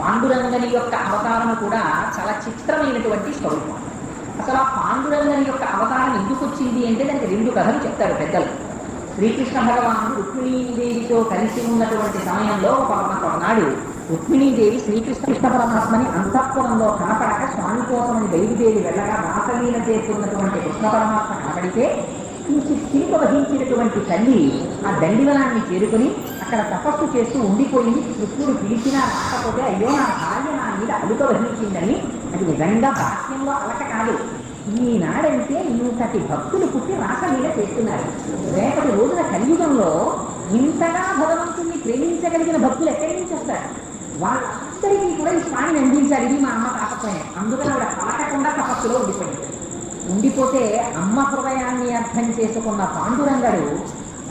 పాండురంగని యొక్క అవతారం కూడా చాలా చిత్రమైనటువంటి స్వరూపం. అసలు ఆ పాండురంగని యొక్క అవతారం ఎందుకు వచ్చింది అంటే దానికి రెండు కథలు చెప్తారు పెద్దలు. శ్రీకృష్ణ భగవానుడు రుక్మిణీదేవితో కలిసి ఉన్నటువంటి సమయంలో ఒకనాడు రుక్మిణీదేవి శ్రీకృష్ణ కృష్ణ పరమాత్మని అంతఃపురంలో కనపడక స్వామి కోసమని దేవిదేవి వెళ్ళగా రాసలీన చేస్తున్నటువంటి కృష్ణ పరమాత్మ కనపడితే ఇంచి చిలుక వహించినటువంటి తల్లి ఆ దండివనాన్ని చేరుకుని అక్కడ తపస్సు చేస్తూ ఉండిపోయింది కృష్ణుడు పిలిచినా రాకపోతే అయ్యో నా భార్య నా మీద అలుక వహించిందని అది నిజంగా భాష్యంలో అలక కాదు. ఈనాడంటే ఇంతటి భక్తులు పుట్టి మీద చేస్తున్నారు. రేపటి రోజున కలియుగంలో ఇంతగా భగవంతుణ్ణి ప్రేమించగలిగిన భక్తులు ఎక్కడి నుంచి వస్తారు? వాళ్ళందరికీ కూడా ఈ స్వామిని అందించాలి ఇది మా అమ్మ కాకపోయాను. అందుకని ఆవిడ కాటకుండా తపస్సులో ఉండిపోయింది. ఉండిపోతే అమ్మ హృదయాన్ని అర్థం చేసుకున్న పాండురంగడు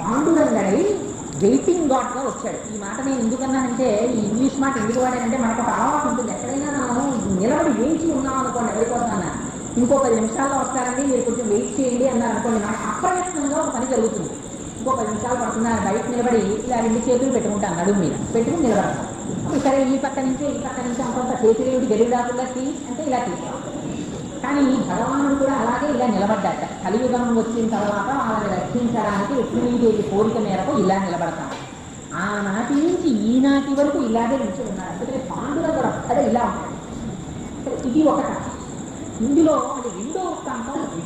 పాండురంగడై వెయిటింగ్ డాట్గా వచ్చాడు. ఈ మాట నేను ఎందుకన్నానంటే ఈ ఇంగ్లీష్ మాట ఎందుకు వాడానంటే మనకు ఒక అలవాటు ఉంటుంది. ఎక్కడైనా మనం నిలబడి వేచి ఉన్నాం అనుకోండి ఎవరికోసమన్నా ఇంకో పది నిమిషాల్లో వస్తారండి మీరు కొంచెం వెయిట్ చేయండి అన్నారు అనుకోండి మనకు అప్రయత్నంగా ఒక పని జరుగుతుంది. ఇంకో పది నిమిషాలు పడుతున్నా బయట నిలబడి ఇలా రెండు చేతులు పెట్టుకుంటాను నడుము మీద. పెట్టుకుని నిలబడతాం. సరే ఈ పక్క నుంచి ఈ పక్క నుంచి అంత చేతులు ఏమిటి గెలుగు రాకుండా తీ అంటే ఇలా తీసుకోవాలి కానీ భగవానుడు కూడా అలాగే ఇలా నిలబడ్డాట కలియుగం వచ్చిన తర్వాత వాళ్ళని రక్షించడానికి రుక్మిణీదేవి కోరిక మేరకు ఇలా నిలబడతాం ఆనాటి నుంచి ఈనాటి వరకు ఇలాగే నుంచి ఉన్నారు. అందుకని పాండురంగడు ఒక్కడే ఇలా ఉంటాడు ఇది ఒక ఇందులో అది రెండో వృత్తాంతం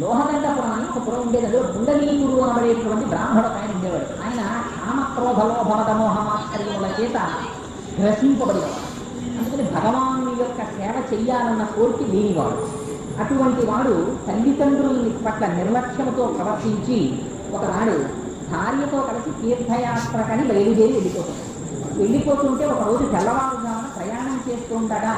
లోహదండపురం పురాణం ఒక పురం ఉండేది. అందులో గుండలీకుడు అనబడేటువంటి బ్రాహ్మణుడు ఆయన ఉండేవాడు. ఆయన కామక్రోధలోభమదమోహమాశ్చర్యముల చేత గ్రసింపబడేవాడు. అందుకని భగవాను యొక్క సేవ చెయ్యాలన్న కోరిక లేనివాడు. అటువంటి వాడు తల్లిదండ్రులని పట్ల నిర్లక్ష్యంతో ప్రవర్తించి ఒకనాడు భార్యతో కలిసి తీర్థయాత్రకని బయలుదేరి వెళ్ళిపోతుంది వెళ్ళిపోతుంటే ఒక రోజు తెల్లవారుజామున ప్రయాణం చేస్తుండగా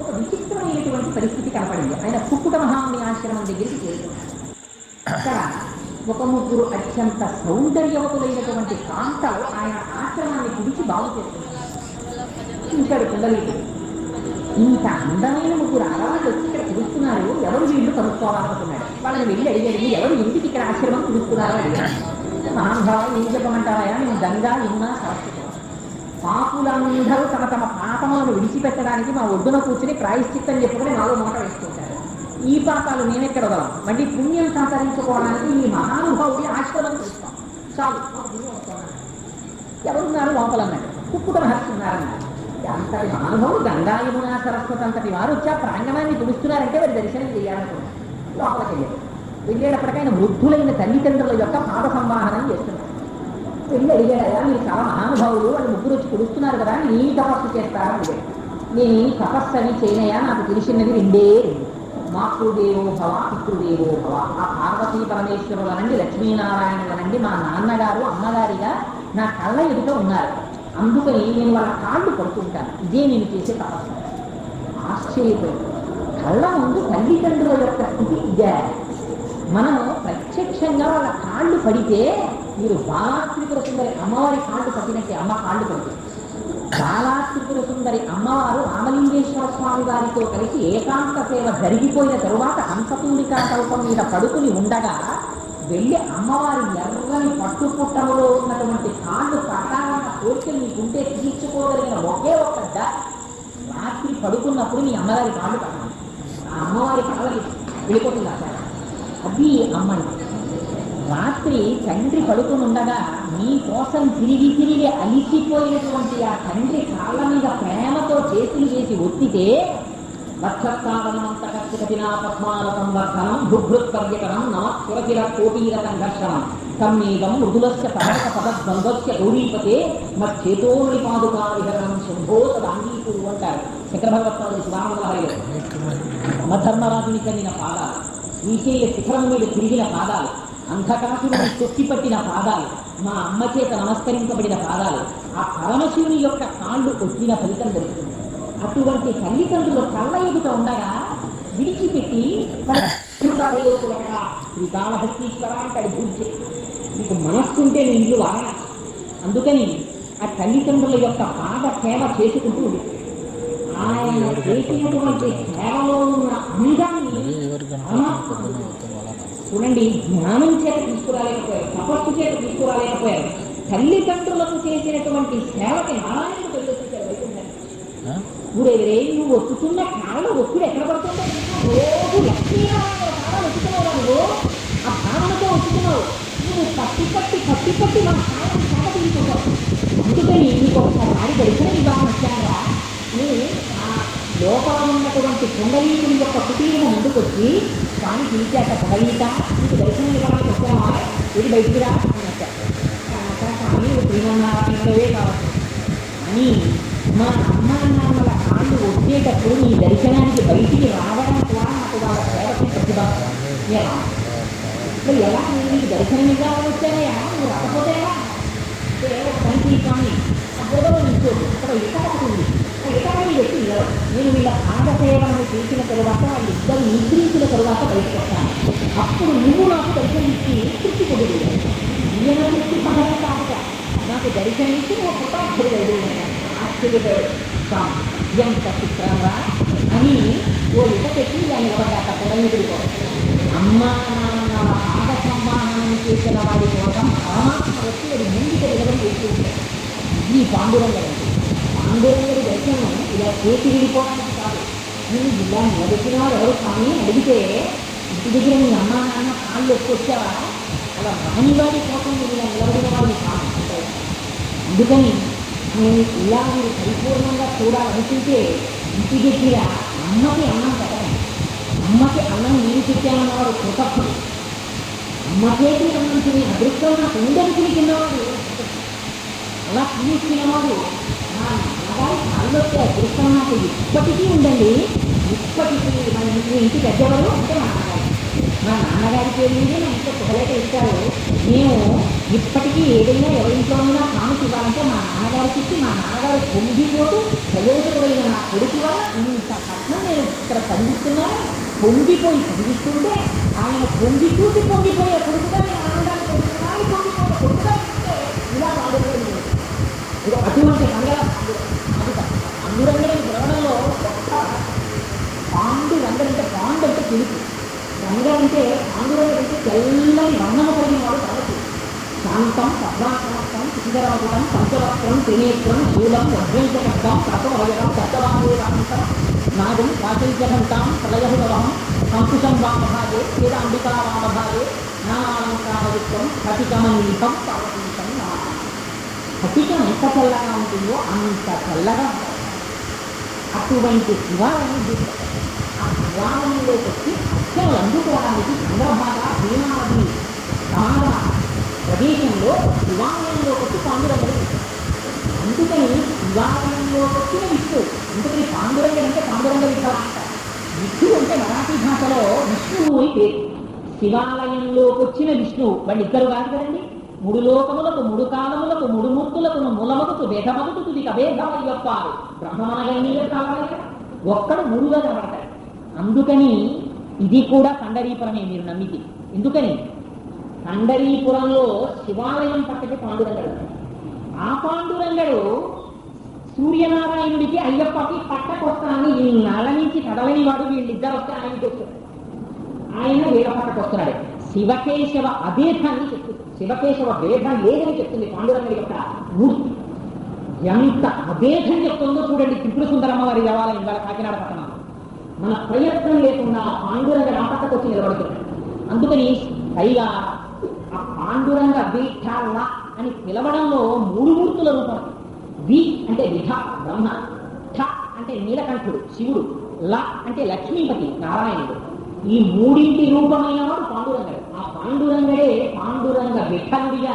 ఒక విచిత్రమైనటువంటి పరిస్థితి కనపడింది. ఆయన కుక్కుట మహాముని ఆశ్రమం దగ్గరికి చేరుకున్నాడు. అక్కడ ఒక ముగ్గురు అత్యంత సౌందర్యవతులైనటువంటి కాంతలు ఆయన ఆశ్రమాన్ని గురించి బాగు చేస్తున్నారు. చూశాడు కుండలీకుడు ఇంత అందమైన ముగ్గురు ఆడవాళ్ళు వచ్చి ఇక్కడ పిలుస్తున్నారు ఎవరు వీళ్ళు కనుక్కోవాలనుకున్నాడు వాళ్ళని వెళ్ళి అడిగాడు ఎవరు ఇంటికి ఇక్కడ ఆశ్రమం పిలుస్తున్నారో అడిగాడు మహానుభావం ఏం చెప్పమంటావా నేను గంగా ఇన్నా సరస్వతి. పాపులందరూ తమ తమ పాపములను విడిచిపెట్టడానికి మా ఒడ్డున కూర్చుని ప్రాయశ్చిత్తం చెప్పుకుని నాలో మాట వేసుకుంటారు. ఈ పాపాలు నేనెక్కడ వదలం మళ్ళీ పుణ్యం సంతరించుకోవడానికి ఈ మహానుభావుడి ఆశ్రమం చూస్తాం చాలు ఎవరున్నారు లోపలన్నాడు? కుక్కుట మహర్షి ఉన్నారన్నారు అంతటి మహానుభావుడు గంగా యమున సరస్వతి అంతటి వారు వచ్చి ఆ ప్రాంగణాన్ని పిలుస్తున్నారంటే వారి దర్శనం చేయాలనుకున్నారు. లోపలికి వెళ్ళాడు వెళ్ళేటప్పటికైనా వృద్ధులైన తల్లిదండ్రుల యొక్క పాద సంవాహనం చేస్తున్నారు. వెళ్ళి అడిగాడు మీరు చాలా మహానుభావులు వాళ్ళు ముగ్గురు వచ్చి పిలుస్తున్నారు కదా నీ తపస్సు చేస్తారా అడిగాడు. నేను ఈ తపస్సు అని చేయనయా నాకు తెలిసినది రెండే రెండు. మాతృదేవో భవ పితృదేవో భవ. ఆ పార్వతీ పరమేశ్వరులనండి లక్ష్మీనారాయణులనండి మా నాన్నగారు అమ్మగారిగా నా కళ్ళ ఎదుట ఉన్నారు. అందుకని నేను వాళ్ళ కాళ్ళు పడుతుంటాను ఇదే నేను చేసే తపస్సు? ఆశ్చర్యపోయింది కళ్ళ ముందు తల్లిదండ్రుల యొక్క స్థితి ఇదే. మనం ప్రత్యక్షంగా వాళ్ళ కాళ్ళు పడితే మీరు బాలాత్రిపుర సుందరి అమ్మవారి కాళ్ళు పట్టినట్టే అమ్మ కాళ్ళు పడుతుంది బాలాత్రిపుర సుందరి అమ్మవారు రామలింగేశ్వర స్వామి వారితో కలిసి ఏకాంత సేవ జరిగిపోయిన తరువాత హంసతూలికా కల్పం మీద పడుకుని ఉండగా వెళ్ళి అమ్మవారి ఎర్రని పట్టుపుట్టములో ఉన్నటువంటి కాళ్ళు కోరిక కోరికలు నీకుంటే తీర్చుకోగలిగిన ఒకే ఒక్క రాత్రి పడుకున్నప్పుడు నీ అమ్మగారి కాళ్ళు పట్టాలి ఆ అమ్మవారి కాళ్ళకి వెళ్ళిపోతుంది ఆ అది అమ్మని రాత్రి తండ్రి పడుకుని ఉండగా నీ కోసం తిరిగి తిరిగి అలిసిపోయినటువంటి ఆ తండ్రి కాళ్ళ మీద ప్రేమతో చేతులు చేసి ఒత్తితే వక్షస్థావనమంతకటినా పద్మాల సంవర్ధనం భుభృత్పర్యటనం నమ సురకిర కోటీర సంఘర్షణం తమ్మేదం మృదులస్య పరక పదద్వంద్వస్య గౌరీపతే మచ్చేతోని పాదుకా విహరణం శుభో తదాంగీకుడు అంటారు శంకర భగవత్పాదులు శివానందహరి మధర్మరాజుని కలిగిన పాదాలు శ్రీశైల శిఖరం మీద తిరిగిన పాదాలు అంధకాసురుని తొక్కి పట్టిన పాదాలు మా అమ్మ చేత నమస్కరించబడిన పాదాలు ఆ పరమశివుని యొక్క కాళ్ళు కొట్టిన ఫలితం దొరుకుతుంది. అటువంటి తల్లిదండ్రులు కళ్ళ ఎదుట ఉండగా విడిచిపెట్టి శ్రీకాళహస్తీశ్వర శ్రీకాళహస్తీశ్వర అంటాడు పూజ నీకు మనస్సుంటే నీ ఇల్లు వారణ అందుకని ఆ తల్లిదండ్రుల యొక్క పాద సేవ చేసుకుంటూ ఆయన చేసినటువంటి సేవలో ఉన్న అంగాన్ని చూడండి జ్ఞానం చేత తీసుకురాలేకపోయారు తపస్సు చేత తీసుకురాలేకపోయారు. తల్లిదండ్రులకు చేసినటువంటి సేవకి నారాయణుడు వెళ్ళొచ్చారు? ఊరేగిరే నువ్వు ఒత్తుతున్న కాళ్ళ ఒత్తుడు ఎక్కడ పడుతుందో? రోజు లక్ష్మీనారాయణ నువ్వు ఆ భావనతో ఒత్తుతున్నావు. నువ్వు పట్టి పట్టి పట్టి పట్టి మన కాళ్ళని చేత తీసుకుంటావు అందుకని నీకు ఒకసారి దర్శనం ఇవ్వాలని వచ్చారా నువ్వు ఆ లోపల ఉన్నటువంటి కుండలీకుని యొక్క కుటీరం ముందుకు వచ్చి స్వామి పిలిచాక పొగలీత నీకు దర్శనం ఇవ్వడానికి వచ్చావా ఇది బయటికి రా అని వచ్చారు అక్కడ స్వామి శ్రీమన్నారాయణుడే కావచ్చు అని మా అమ్మ నాన్నల కాళ్ళు వచ్చేటప్పుడు నీ దర్శనానికి బయటికి రావడం కూడా నాకు వాళ్ళ ప్రేరణ ప్రతిభ మరి ఎలా నేను నీకు దర్శనం ఇవ్వాలని వచ్చానయ్యా నువ్వు రాకపోతే ఎలా? అంటే కంటి స్వామి ఆ అక్కడ ఇతర ఉంది. ఆ ఇతర వ్యక్తి నేను వీళ్ళ పాదసేవలను చేసిన తరువాత వాళ్ళిద్దరు నిద్రించిన తరువాత బయటకు వస్తాను. అప్పుడు నువ్వు నాకు దర్శనం ఇచ్చి తృప్తి పొందుతుంది నేను తృప్తి పడడం కాక నాకు దర్శనం ఇచ్చి నువ్వు కృతార్థుడు ఆశ్చర్యపడు. ఎంత చిత్రంగా? అని ఓ ఇట పెట్టి దాన్ని నిలబడ్డాక నిద్రపోవచ్చు అమ్మా! నాన్న పాద సంవాహనం చేసిన వాడి కోసం పరమాత్మ వచ్చి వాడు ముందుకు ఎదగడం చేస్తూ ఉంటాడు ఈ పాండురంగడు పాండురంగడి దర్శనం ఇలా చేతి విడిపోవడానికి కాదు నేను ఇలా నిలబెట్టిన వాడు ఎవరు కానీ అడిగితే ఇంటి దగ్గర మీ అమ్మ నాన్న కాళ్ళు వచ్చావా అలా మహనివాడి కోసం మీరు ఇలా నిలబడిన వాడిని కాదు అందుకని నేను ఇలా మీరు పరిపూర్ణంగా చూడాలనుకుంటే ఇంటి దగ్గర అమ్మకి అన్నం పెట్టడం అమ్మకి అన్నం నేను పెట్టామన్నవాడు కృతజ్ఞుడు అమ్మ చేతి అన్నం అదృష్టం నాకు ఉండని తిన్నవాడు అలా తినేసినవాడు నా అదృష్టం నాకు ఇప్పటికీ ఉండండి ఇప్పటికీ మన ఇంటి ఇంటి పెద్దవారు అంటే మా నాన్నగారు మా నాన్నగారి పేరు మీదే నా ఇంట్లో పొగలేట ఇచ్చారు మేము ఇప్పటికీ ఏదైనా ఎవరి ఇంట్లో ఉన్నా కానుక ఇవ్వాలంటే మా నాన్నగారికి ఇచ్చి మా నాన్నగారు పొంగిపోతూ ప్రయోజకుడైన నా కొడుకు వల్ల ఇంత కట్నం నేను ఇక్కడ పండిస్తున్నాను పొంగిపోయి పొంగిస్తుంటే ఆయన పొంగి చూసి పొంగిపోయే కొడుకుగా నేను ఆనందాన్ని పొందుతున్నాను. పొంగిపోయే కొడుకుగా ఉంటే ఇలా వాడుకోలేదు ఇది అటువంటి రంగల అందురంగడిని గ్రహణంలో గొప్ప పాండు అంటే పాండు అంటే తెలుసు రంగ అంటే పాండురంగడు అంటే తెల్లని వర్ణము కలిగిన వాడు కాబట్టి శాంతం సభాసమస్తం సుందరాపురం పంచవస్త్రం త్రినేత్రం శూలం వజ్రంచకం ప్రసవయం దత్తవాంతం నాగం వాచైజఘంటాం ప్రళయహుడవం సంకుశం వామభాగే వేదాంబికా వామభాగే నామాలంకారయుక్తం స్ఫటికమనీతం పార్వతీతం నా కటికం ఎంత చల్లగా ఉంటుందో అంత చల్లగా అటువంటి శివాలయం ఆ శివాలయంలోకి వచ్చి అర్చనలు అందుకోవడానికి చంద్రభాగ భీమాది సమాన ప్రదేశంలో శివాలయంలోకి వచ్చి పాండురంగడు అందుకని శివాలయంలో వచ్చిన విష్ణు అందుకని పాండురంగడు అంటే విష్ణువు అంటే మరాఠీ భాషలో విష్ణువు అని పేరు. శివాలయంలోకి వచ్చిన విష్ణువు వాళ్ళు ఇద్దరు కాదు కదండి. మూడు లోకములకు మూడు కాలములకు మూడు మూర్తులకు మూలమగుతు భేదమగుతు తుది కభేదమై చెప్పారు బ్రహ్మమనగణీయ కావాలి ఒక్కడు మూడుగా కనబడతాడు. అందుకని ఇది కూడా పండరీపురమే మీరు నమ్మితే. ఎందుకని? పండరీపురంలో శివాలయం పక్కకి పాండురంగడు. ఆ పాండురంగడు సూర్యనారాయణుడికి అయ్యప్పకి పట్టకొస్తానని ఈ నల్ల నుంచి కదలని వాడు వీళ్ళిద్దరు వస్తే ఆయనకి వస్తున్నాడు ఆయన వీళ్ళ పట్టకొస్తున్నాడు. శివకేశవ అభేదాన్ని చెప్తుంది. శివకేశవ భేదం లేదని చెప్తుంది పాండురంగడి యొక్క మూర్తి. ఎంత అభేదం చెప్తుందో చూడండి త్రిపుర సుందరమ్మ వారి దేవాలయం ఇవాళ కాకినాడ పట్టణం. మన ప్రయత్నం లేకుండా పాండురంగ నాటకకు వచ్చి నిలబడుతున్నాడు అందుకని పైగా ఆ పాండురంగ వీఠాల అని పిలవడంలో మూడు మూర్తుల రూపం. వి అంటే విధ బ్రహ్మ. ఠ అంటే నీలకంఠుడు శివుడు. ల అంటే లక్ష్మీపతి నారాయణుడు. ఈ మూడింటి రూపమైన వాడు పాండురంగడు. ఆ పాండురంగడే పాండురంగ విఠలుడిగా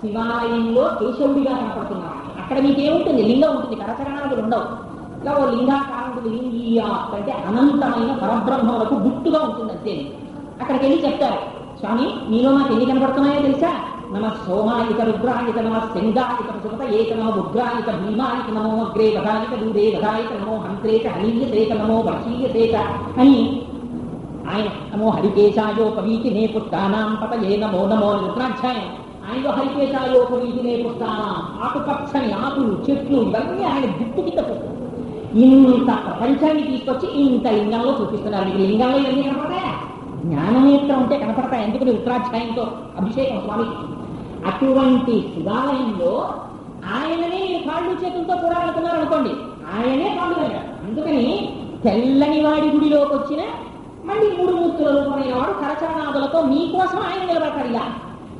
శివాలయంలో కేశవుడిగా కనపడుతున్నాడు. అక్కడ మీకేముంటుంది? లింగం ఉంటుంది. కరచరణాలు ఉండవు. ఇలా ఓ లింగాకారుడు ఉంటుంది లింగియా అంటే అనంతమైన పరబ్రహ్మములకు గుట్టుగా ఉంటుంది అంతే అక్కడికి వెళ్ళి చెప్తారు స్వామి మీలో నాకు ఎన్ని కనపడుతున్నాయో తెలుసా? నమ సోమాయిక రుద్రాయిక నమ శంగాయిక సుమత ఏక నమ ఉగ్రాయిక భీమాయిక నమో అగ్రే వధాయిక దూరే వధాయిక నమో హంత్రేక హనీయతేక నమో వర్షీయతేక అని ఆయన నమో హరికేశాయోపవీతినే పుష్టానాం పతయే నమో నమో రుద్రాధ్యాయం ఆయనలో హరికేశాయోపవీతినే పుష్టానాం ఆకుపచ్చని ఆకులు చెట్లు ఇవన్నీ ఆయన గుట్టు కింద ఇంత ప్రపంచాన్ని తీసుకొచ్చి ఇంత లింగంలో చూపిస్తున్నారు మీకు లింగంలో ఇవన్నీ కనపడతాయా జ్ఞాననేత్రం ఉంటే కనపడతాయి ఎందుకని రుద్రాధ్యాయంతో అభిషేకం స్వామికి అటువంటి శివాలయంలో ఆయననే కాళ్ళు చేతులతో చూడాలనుకున్నారు అనుకోండి. ఆయనే అందుకని తెల్లని వాడి గుడిలోకి వచ్చిన మళ్ళీ మూడు మూర్తుల రూపమైన వాడు కరచరణాదులతో మీకోసం ఆయన నిలబడతారు ఇలా.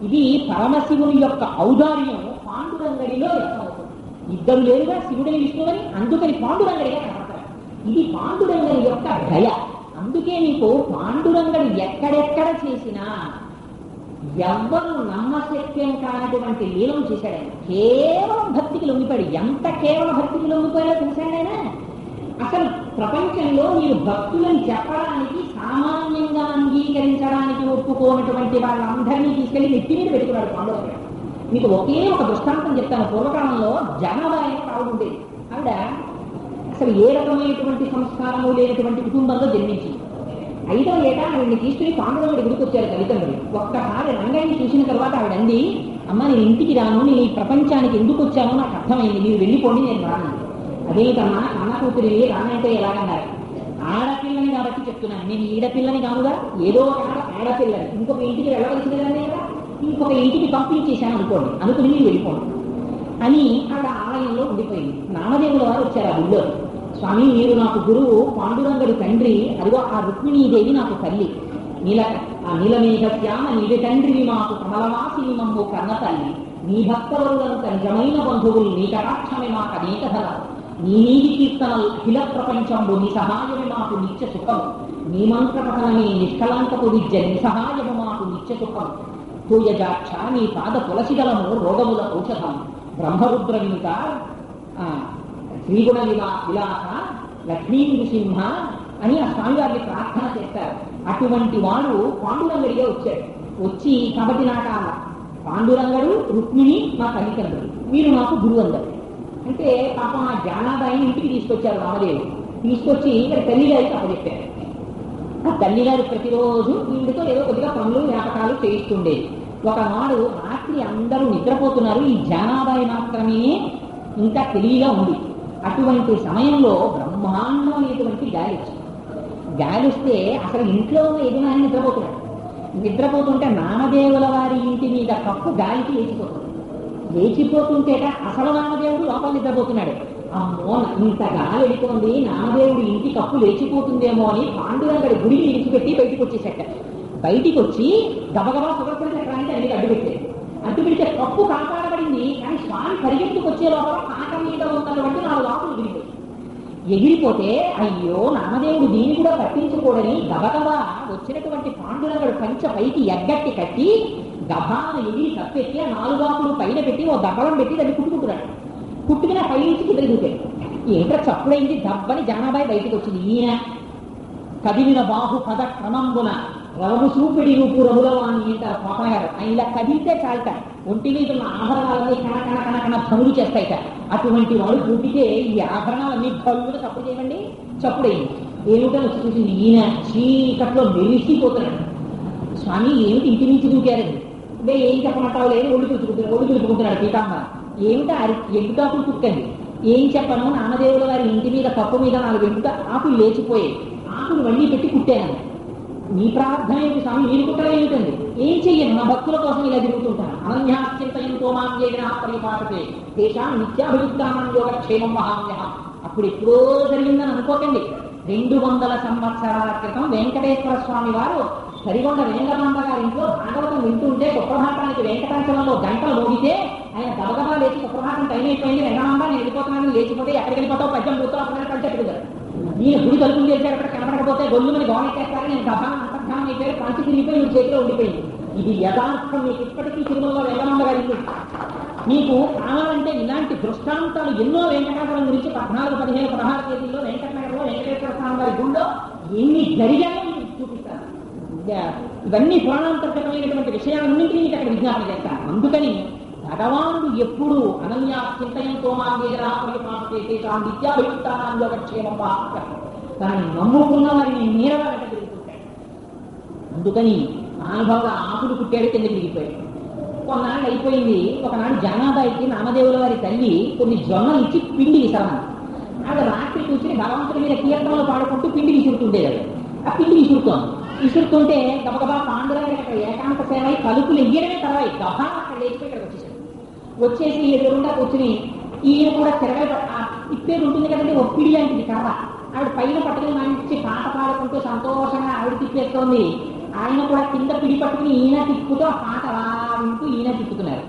ఇది పరమశివుని యొక్క ఔదార్యం పాండురంగడిలో వ్యక్తమవుతుంది. ఇద్దరు లేరుగా శివుడే విష్ణువని అందుకని పాండురంగడిగా కనపడతారు ఇది పాండురంగడి యొక్క దయ అందుకే నీకు పాండురంగడు ఎక్కడెక్కడ చేసినా ఎవ్వరూ నమ్మశక్యం కానటువంటి లీలం చేశాడు ఆయన కేవలం భక్తికి లొంగిపోయాడు. ఎంత కేవల భక్తికి లొంగిపోయాడో తెలిసాడు ఆయన? అసలు ప్రపంచంలో మీరు భక్తులను చెప్పడానికి సామాన్యంగా అంగీకరించడానికి ఒప్పుకోనటువంటి వాళ్ళందరినీ తీసుకెళ్ళి నెత్తి మీద పెట్టుకున్నాడు పాండవుడు. మీకు ఒకే ఒక దృష్టాంతం చెప్తాను. పూర్వకాలంలో జనాభా ఆవిడ ఉండేది. ఆవిడ అసలు ఏ రకమైనటువంటి సంస్కారము లేనటువంటి కుటుంబంలో జన్మించింది. ఐదో ఏట ఆవిడని తీసుకుని పాండవుడి గుడికి వచ్చారు తల్లిదండ్రులు ఒక్కసారి రంగయ్యని చూసిన తర్వాత ఆవిడ అంది అమ్మ నేను ఇంటికి రాను నేను ఈ ప్రపంచానికి ఎందుకు వచ్చానో నాకు అర్థమైంది. మీరు వెళ్ళిపోండి నేను రాను. అదేమిటమ్మా అన్న కూతురి రానంటే ఎలాగన్నారు? ఆడపిల్లని కాబట్టి చెప్తున్నాను. నేను ఈడపిల్లని కాదుగా ఏదో ఆడపిల్లని. ఇంకొక ఇంటికి వెళ్ళవలసింది కానీ ఇంకొక ఇంటికి పంపించేశాను అనుకోండి. అనుకుని మీరు వెళ్ళిపోండి. అని ఆవిడ ఆలయంలో ఉండిపోయింది. నామదేవుల వారు వచ్చారు ఆ గుళ్ళో స్వామి మీరు నాకు గురువు పాండురంగడి తండ్రి అదిగో ఆ రుక్మిణీదేవి నాకు తల్లి. నీల ఆ నీలమేఘశ్యామ నీటి తండ్రివి మాకు కమలవాసిని మమ్ము కన్న తల్లి. నీ భక్తవరులంత నిజమైన బంధువులు నీ కటాక్షమే మాకు అనేక ధర నీ నీతి కీర్తనలు అఖిల ప్రపంచంలో నీ సహాయమే మాకు నిత్య సుఖం. నీ మంత్ర పఠనమే నిష్కలంకపు విద్య నీ సహాయము మాకు నిత్య సుఖం. తూయజాక్ష నీ పాద తులసిదలము రోగముల ఔషధం. బ్రహ్మరుద్ర వినుత త్రిగుణ విలా విలాస లక్ష్మీ నృసింహ అని ఆ స్వామివారిని ప్రార్థన చేస్తారు. అటువంటి వాడు పాండురంగడిగా వచ్చాడు. వచ్చి కబడ్డీ నాటాల పాండురంగడు రుక్మిణి మా తల్లిదండ్రులు. వీరు నాకు గురువు అందరు అంటే పాపం ఆ జానాబాయిని ఇంటికి తీసుకొచ్చారు రామదేవి తీసుకొచ్చి ఇక్కడ తల్లి గారికి అప్పచెప్పారు. ఆ తల్లి గారు ప్రతిరోజు వీళ్ళతో ఏదో కొద్దిగా పనులు వ్యాపకాలు చేయిస్తుండేది ఒకనాడు రాత్రి అందరూ నిద్రపోతున్నారు. ఈ జానాబాయి మాత్రమే ఇంకా తెలివిగా ఉంది. అటువంటి సమయంలో బ్రహ్మాండం అనేటువంటి గాలి వచ్చింది గాలి వస్తే అసలు ఇంట్లో ఉన్న యజమాని నిద్రపోతున్నాడు. నిద్రపోతుంటే నామదేవుల వారి ఇంటి మీద కప్పు గాలికి లేచిపోతుంది. లేచిపోతుంటేట అసలు నామదేవుడు లోపల నిద్రపోతున్నాడు. అమ్మో ఇంత గాలి వెళ్ళిపోయింది నామదేవుడి ఇంటి కప్పు లేచిపోతుందేమో అని పాండురంగడి గుడిని విడిచిపెట్టి బయటికి వచ్చేసట బయటికి వచ్చి గబగబా సుదర్శన చక్రానికి అన్ని అడ్డుపెట్టాడు అడ్డు పెడితే కప్పు కాపాడబడింది కానీ స్వామి పరిగెత్తుకొచ్చే లోపల కాక మీద ఉన్నటువంటి నాలుగు ఆకులు విడిపోయి ఎగిరిపోతే అయ్యో నామదేవుడు దీన్ని కూడా కట్టించుకోడని గబగబా వచ్చినటువంటి పాండురంగడు కంచె పైకి ఎగ్గట్టి కట్టి గభాన ఎగిరి తప్పెట్టి ఆ నాలుగు ఆకులు పైన పెట్టి ఓ దబ్బలం పెట్టి దాన్ని కుట్టుకుంటున్నాడు. కుట్టుకుని పై నుంచి కిందకి దూకాడు. ఏంట్రా చప్పుడైంది? దబ్బని జానాబాయి బయటకు వచ్చింది. ఈయన కదిలిన బాహు పద క్రమంబున రవము సూపిడి రూపు రములవాణి అంటారు పాపగారు ఆయన ఇలా కదిలితే చాలట. ఒంటి మీద ఉన్న ఆభరణాలన్నీ కణ కణ కణ కణ ధనులు చేస్తాయిట. అటువంటి వాడు పుట్టితే ఈ ఆభరణాలన్నీ కళ్ళు చప్పుడు చేయండి చప్పుడైంది ఏమిటో వచ్చి చూసింది ఈయన చీకట్లో మెరిసిపోతున్నాడు. స్వామి ఏమిటి ఇంటి నుంచి దూకారండి అంటే ఏం చెప్పమంటావు? లేదు ఒళ్ళు తుడుచుకుంటున్నాడు ఒళ్ళు తుడుచుకుంటున్నాడు పీతాంబ. ఏమిటా అరి ఎండుకాకులు తుక్కండి? ఏం చెప్పను? నామదేవుల వారి ఇంటి మీద కప్పు మీద నాలుగు ఎండుక ఆకులు లేచిపోయాయి. ఆకులు మళ్ళీ పెట్టి కుట్టాను. నీ ప్రార్థన ఏంటి స్వామి? మీరు కుట్ర ఏమిటండి? ఏం చెయ్యను? నా భక్తుల కోసం ఇలా తిరుగుతుంటాను. అనన్యాశ్చింతయంతో మాం చేసిన పరిపాటతే దేశాన్ని నిత్యాభివృద్ధానం యోగక్షేమం మహామ్య అప్పుడు ఎప్పుడో జరిగిందని అనుకోకండి. రెండు వందల సంవత్సరాల క్రితం వెంకటేశ్వర స్వామి వారు సరిగొండ వెంకటాంబ గారి ఇంట్లో భాగవతం వింటుంటే సుప్రభాతానికి వెంకటాచలంలో గంటలు మోగితే ఆయన గబగబా లేచి సుప్రభాతం టైం అయిపోయింది. వెంకటాంబ నేను వెళ్ళిపోతున్నాను లేచిపోతే ఎక్కడికి వెళ్ళిపోతావు? పద్యం పూర్తిలో అప్పుడు కలిసేట్టుకుంటారు ఈయన గుడి తలుపులు చేశారు అక్కడ కనబడకపోతే గొల్లుమని గోనెట్టేస్తారు నేను గభానం అంతర్ధానం అయిపోయి కాల్చి తిరిగిపోయి మీ చేతిలో ఉండిపోయింది. ఇది యథార్థం. మీకు ఇప్పటికీ తిరుమలలో వెళ్ళమండగలిగింది మీకు కావాలంటే ఇలాంటి దృష్టాంతాలు ఎన్నో వెంకటాచలం గురించి పద్నాలుగు పదిహేను పదహారు తేదీల్లో వెంకటనగరంలో వెంకటేశ్వర స్వామి వారి గుళ్ళో ఎన్ని జరిగాయో మీకు చూపిస్తారు ఇవన్నీ పురాణాంతర్గతమైనటువంటి విషయాలన్నింటినీ మీకు అక్కడ విజ్ఞాపన చేస్తాను. అందుకని భగవానుడు ఎప్పుడు అనన్యా చింతయంతో విద్యాభియుక్తానాంగక్షేమం తనని నమ్ముకున్న వారిని నీరగా వెంట తిరుగుతుంటాడు. అందుకని మహానుభావుడు ఆకులు పుట్టాడు కింద తిరిగిపోయాడు. కొన్నాళ్ళు అయిపోయింది. ఒకనాడు జనాబాయికి నామదేవుల వారి తల్లి కొన్ని జొన్నలు ఇచ్చి పిండి విసరమని. ఆవిడ రాత్రి కూర్చుని భగవంతుడి మీద కీర్తనలు పాడుకుంటూ పిండి విసురుతుండేది ఆ పిండి విసురుతోంది. విసురుతుంటే గబగబా పాండురాయి అక్కడ ఏకాంత సేవ కలుపులు ఎయ్యడమే తర్వాత గబా అక్కడ లేచిపోయి ఇక్కడికి వచ్చేసాడు. వచ్చేసి ఎదురుగా కూర్చుని ఈయన కూడా తిరగలి ఇప్పేది ఉంటుంది కదండి ఒప్పిడి లాంటిది కర్ర ఆవిడ పైన పట్టుకుని మంచి పాట పాడుకుంటూ సంతోషంగా ఆవిడ తిప్పేస్తోంది. ఆయన కూడా కింద పిడి పట్టుకుని ఈయన తిప్పుతూ ఆ పాట అలా వింటూ ఈయన తిప్పుతున్నారు.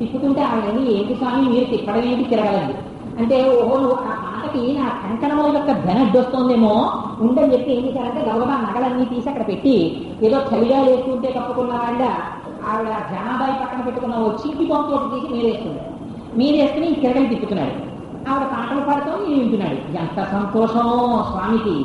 తిప్పుతుంటే ఆవిడ ఏంటి స్వామి మీరు తిప్పడం ఏంటి? తిరగలేదు అంటే ఓహో ఆ పాటకి నా కంకణముల యొక్క ధనడ్డొస్తోందేమో ఉండని చెప్పి ఏం చేశారంటే గౌరవ నగలన్నీ తీసి అక్కడ పెట్టి ఏదో చలిగా వేసుకుంటే కప్పుకున్న వాళ్ళ ఆవిడ జనాభాయి పక్కన పెట్టుకున్న ఓ చీటి బొమ్మ తీసి మీరేస్తుంది మీరేసుకుని ఈ తిరగలి తిప్పుతున్నాడు. ఆవిడ పాటలు పాడుతూ నేను వింటున్నాడు. ఎంత సంతోషం స్వామికి.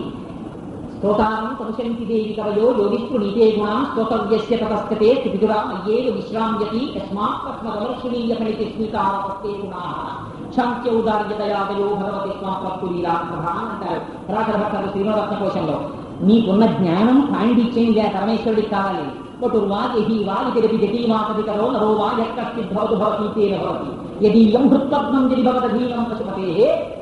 స్తోతానం సంశంతి దేవి కవయో యోగిష్ఠు నీతే గుణాం స్తోతవ్యస్య తతస్తతే స్థితిగురా అయ్యేవ విశ్రామ్యతి యస్మాత్ పద్మదర్శనీయ ఫలితి స్మితావస్తే గుణా. శాంత్యౌదార్యతయాదయో భగవతి స్వాత్వీరా ప్రధానం అంటారు. పరాశర భక్తులు శ్రీమరత్న కోశంలో నీకున్న జ్ఞానం పాండిత్యం ఇదే పరమేశ్వరుడికి కావాలి. పటుర్వా యహి వా ఇతిరపి జటీమాపది కరో నరో వా యక్కశ్చిద్భవతు భవతి తేన భవతి యదీయం హృత్పద్మం జడి భవదధీనం పశుపతే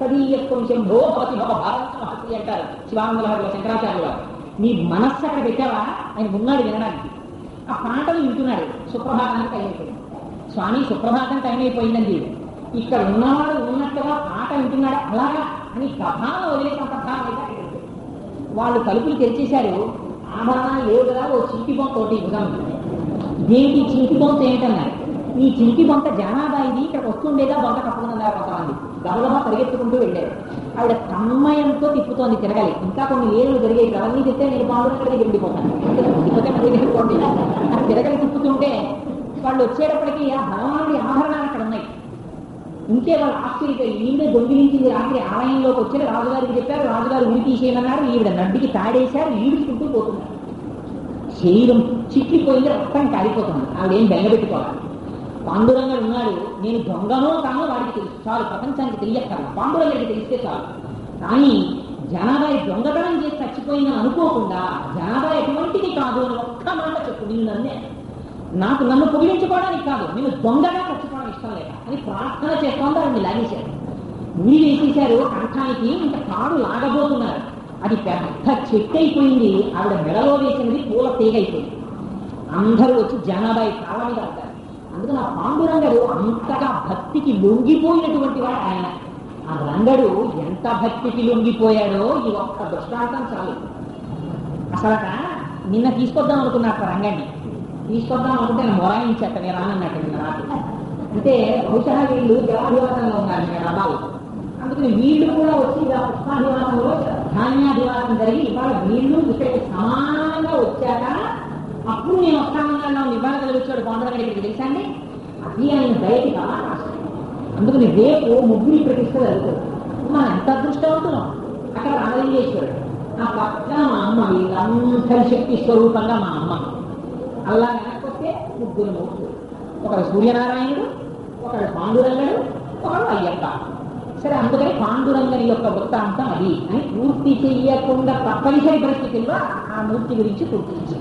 తదీయత్వం శంభో భవతి భవ భారత మహర్షి అంటారు శివానందలహరిలో శంకరాచార్యులు వారు నీ మనస్సు అక్కడ పెట్టావా? ఆయన ఉన్నాడు వినడానికి. ఆ పాటలు వింటున్నాడు సుప్రభాతానికి టైం అయిపోయింది స్వామి సుప్రభాతం టైం అయిపోయిందండి. ఇక్కడ ఉన్నవాడు ఉన్నట్టుగా పాట వింటున్నాడు? అలాగా? అని గభాన వదిలేసినంత భావం వాళ్ళు తలుపులు తెరిచేశారు. ఆభరణాలు లేవు ఓ చింటి బొంత ఒకటి భుజం దేనికి చింటి బొంత ఏంటన్నారు ఈ చింటి బొంత జనాభా ఇది ఇక్కడ వస్తుండేదా బొంత కప్పుకున్నారు కొంతమంది గబగబా పరిగెత్తుకుంటూ వెళ్ళారు. ఆవిడ తన్మయంతో తిప్పుతోంది తిరగాలి. ఇంకా కొన్ని ఏళ్ళు జరిగాయి. అవన్నీ తిప్పితే నేను బాగుండే దగ్గర ఉండిపోతాను తిప్పితే తిరగలి తిప్పుతుంటే వాళ్ళు వచ్చేటప్పటికి ఆ భగవానుడి ఆభరణాలు అక్కడ ఉన్నాయి. ఇంకే వాళ్ళు ఆశ్చర్యపోయి ఈవిడ దొంగిలించింది రాత్రి ఆలయంలోకి వచ్చారు. రాజుగారికి చెప్పారు. రాజుగారు ఉరి తీసేయమన్నారు. ఈవిడ నడ్డికి తాడేశారు. ఈడుచుకుంటూ పోతున్నారు. శరీరం చిక్కిపోయింది రక్తం కాలిపోతుంది. ఆవిడేం బెంగబెట్టుకోవాలి పాండురంగా ఉన్నాడు. నేను దొంగనో కానో వాడికి తెలుసు. చాలు ప్రపంచానికి తెలియక్కర్ల. పాండురంగడికి తెలిస్తే చాలు. కానీ జనాభా దొంగతనం చేసి చచ్చిపోయిందని అనుకోకుండా జనాభా ఎటువంటిది కాదు అని ఒక్క మాట చెప్పు నేను నన్నే నాకు నన్ను పొగిడించుకోవడానికి కాదు. నేను దొంగగా చచ్చిపోవడం ఇష్టం లేక అని ప్రార్థన చేస్తోంది అండి లాగేశారు. మీరు వేసేశారు కంఠానికి ఇంకా కాడు లాగబోతున్నారు. అది పెద్ద చెట్టు అయిపోయింది ఆవిడ మెడలో వేసినది పూల తీగ అయిపోయింది అందరూ వచ్చి జనాభా కాళ్ళ మీద అంటారు అందుకని ఆ పాండురంగడు అంతగా భక్తికి లొంగిపోయినటువంటి వాడు ఆయన. ఆ రంగడు ఎంత భక్తికి లొంగిపోయాడో ఈ ఒక్క దృష్టాంతం చాలు. అసలట నిన్న తీసుకొద్దాం అనుకున్నా అనుకున్నారు రంగాన్ని తీసుకొద్దాం అనుకుంటే నేను మొరాయించేట నేను రానన్నట్టు నిన్న రాత్రి. అంటే బహుశా వీళ్ళు జలాధివాసంలో ఉన్నారు నేను అబ్బాయి అందుకని వీళ్ళు కూడా వచ్చి ఇలా పుష్పాధివాసంలో ధాన్యాధివాసం జరిగి ఇవాళ వీళ్ళు ఇక్కడికి సమానంగా వచ్చాక అప్పుడు నేను వస్తానన్నా ఇవాళ వచ్చాడు బాంధవ ఇక్కడికి తెలుసా అండి? అది ఆయన దయకి చాలా అందుకని రేపు ముగ్గురి ప్రతిష్ట జరుగుతుంది మనం ఎంత అదృష్టవంతులం అక్కడ రామలింగేశ్వరుడు. ఆ పక్కన మా అమ్మ వీళ్ళందరి శక్తి స్వరూపంగా మా అమ్మ. అలా వెనక్కొస్తే ముగ్గురు మూర్తులు. ఒకడు సూర్యనారాయణుడు ఒకడు పాండురంగడు ఒకడు అయ్యప్ప. సరే అందుకని పాండురంగని యొక్క వృత్తాంతం అది అని పూర్తి చెయ్యకుండా తప్పనిసరి పరిస్థితుల్లో ఆ మూర్తి గురించి గుర్తించి